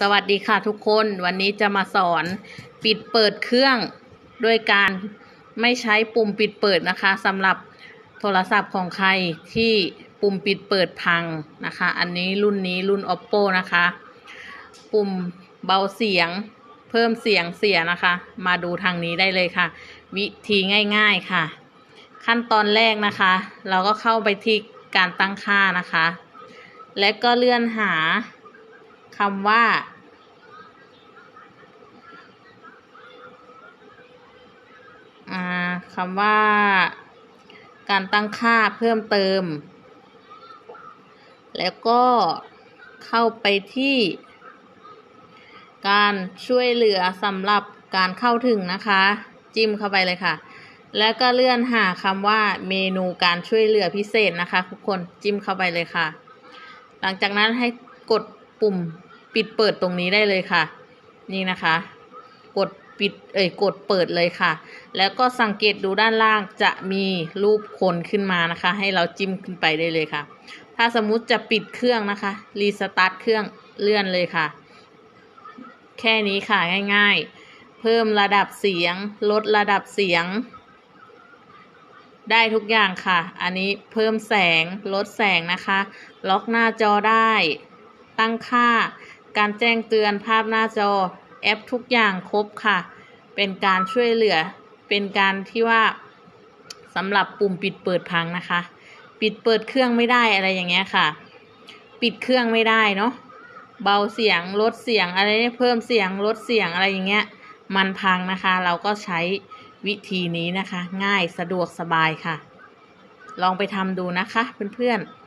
สวัสดีค่ะทุกคนวันนี้จะมาสอนปิดเปิดเครื่องด้วยการไม่ใช้ปุ่มปิดเปิดนะคะสำหรับโทรศัพท์ของใครที่ปุ่มปิดเปิดพังนะคะ อันนี้รุ่นนี้รุ่น oppo นะคะ ปุ่มเบาเสียง เพิ่มเสียงเสียนะคะ มาดูทางนี้ได้เลยค่ะ วิธีง่ายๆค่ะ ขั้นตอนแรกนะคะ เราก็เข้าไปที่การตั้งค่านะคะ และก็เลื่อนหา คำว่าอ่า คำว่า การตั้งค่าเพิ่มเติม แล้วก็เข้าไปที่การช่วยเหลือสำหรับการเข้าถึงนะคะ จิ้มเข้าไปเลยค่ะ แล้วก็เลื่อนหาคำว่าเมนูการช่วยเหลือพิเศษนะคะ ทุกคนจิ้มเข้าไปเลยค่ะ หลังจากนั้นให้กด ปุ่มปิดเปิดตรงนี้ได้เลยค่ะ นี่นะคะ กดปิดเอ่ยกดเปิดเลยค่ะ แล้วก็สังเกตดูด้านล่างจะมีรูปคนขึ้นมานะคะ ให้เราจิ้มขึ้นไปได้เลยค่ะ ถ้าสมมุติจะปิดเครื่องนะคะรีสตาร์ทเครื่องเลื่อนเลยค่ะ แค่นี้ค่ะง่ายๆ เพิ่มระดับเสียง ลดระดับเสียง ได้ทุกอย่างค่ะ อันนี้เพิ่มแสงลดแสงนะคะ ล็อกหน้าจอได้ ตั้งค่า การแจ้งเตือนภาพหน้าจอ แอปทุกอย่างครบค่ะ เป็นการช่วยเหลือ เป็นการที่ว่าสำหรับปุ่มปิดเปิดพังนะคะ ปิดเปิดเครื่องไม่ได้อะไรอย่างเงี้ยค่ะ ปิดเครื่องไม่ได้เนาะ เบาเสียงลดเสียงอะไรเพิ่มเสียงลดเสียงอะไรอย่างเงี้ย มันพังนะคะ เราก็ใช้วิธีนี้นะคะ ง่ายสะดวกสบายค่ะ ลองไปทำดูนะคะเพื่อนๆ